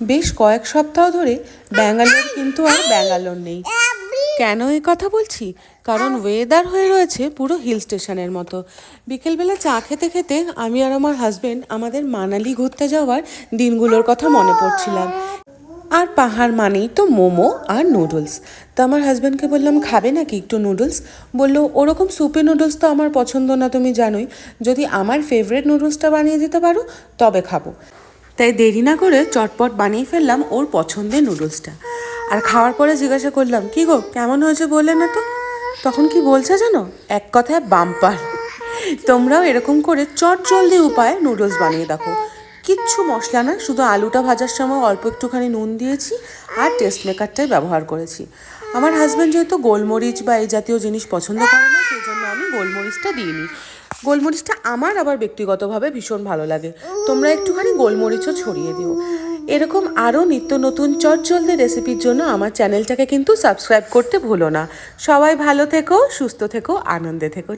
বেশ কয়েক সপ্তাহ ধরে ব্যাঙ্গালোর কিন্তু আর ব্যাঙ্গালোর নেই। কেন এই কথা বলছি? কারণ ওয়েদার হয়ে রয়েছে পুরো হিল স্টেশনের মতো। বিকেলবেলা চা খেতে খেতে আমি আর আমার হাজবেন্ড আমাদের মানালি ঘুরতে যাওয়ার দিনগুলোর কথা মনে পড়ছিলাম। আর পাহাড় মানেই তো মোমো আর নুডলস তো আমার হাজব্যান্ডকে বললাম, খাবে নাকি একটু নুডলস বলল, ওরকম সুপি নুডলস তো আমার পছন্দ না, তুমি জানোই। যদি আমার ফেভারিট নুডলসটা বানিয়ে দিতে পারো, তবে খাব। তাই দেরি না করে চটপট বানিয়ে ফেললাম ওর পছন্দের নুডলসটা। আর খাওয়ার পরে জিজ্ঞাসা করলাম, কি গো, কেমন হয়েছে বললে না তো? তখন কি বলছে জানো? এক কথায় বাম্পার। তোমরাও এরকম করে চট জলদি উপায়ে নুডলস বানিয়ে দেখো। কিচ্ছু মশলা না শুধু আলুটা ভাজার সময় অল্প একটুখানি নুন দিয়েছি আর টেস্ট মেকারটাই ব্যবহার করেছি। আমার হাজব্যান্ড যেহেতু গোলমরিচ বা এই জাতীয় জিনিস পছন্দ করে না সেই দিয়ে নিই গোলমরিচটা গোলমরিচটা আমার আবার ব্যক্তিগতভাবে ভীষণ ভালো লাগে। তোমরা একটুখানি গোলমরিচও ছড়িয়ে দিও। এরকম আরও নিত্য নতুন চটচলদের রেসিপির জন্য আমার চ্যানেলটাকে কিন্তু সাবস্ক্রাইব করতে ভুলো না। সবাই ভালো থেকো, সুস্থ থেকো, আনন্দে থেকো।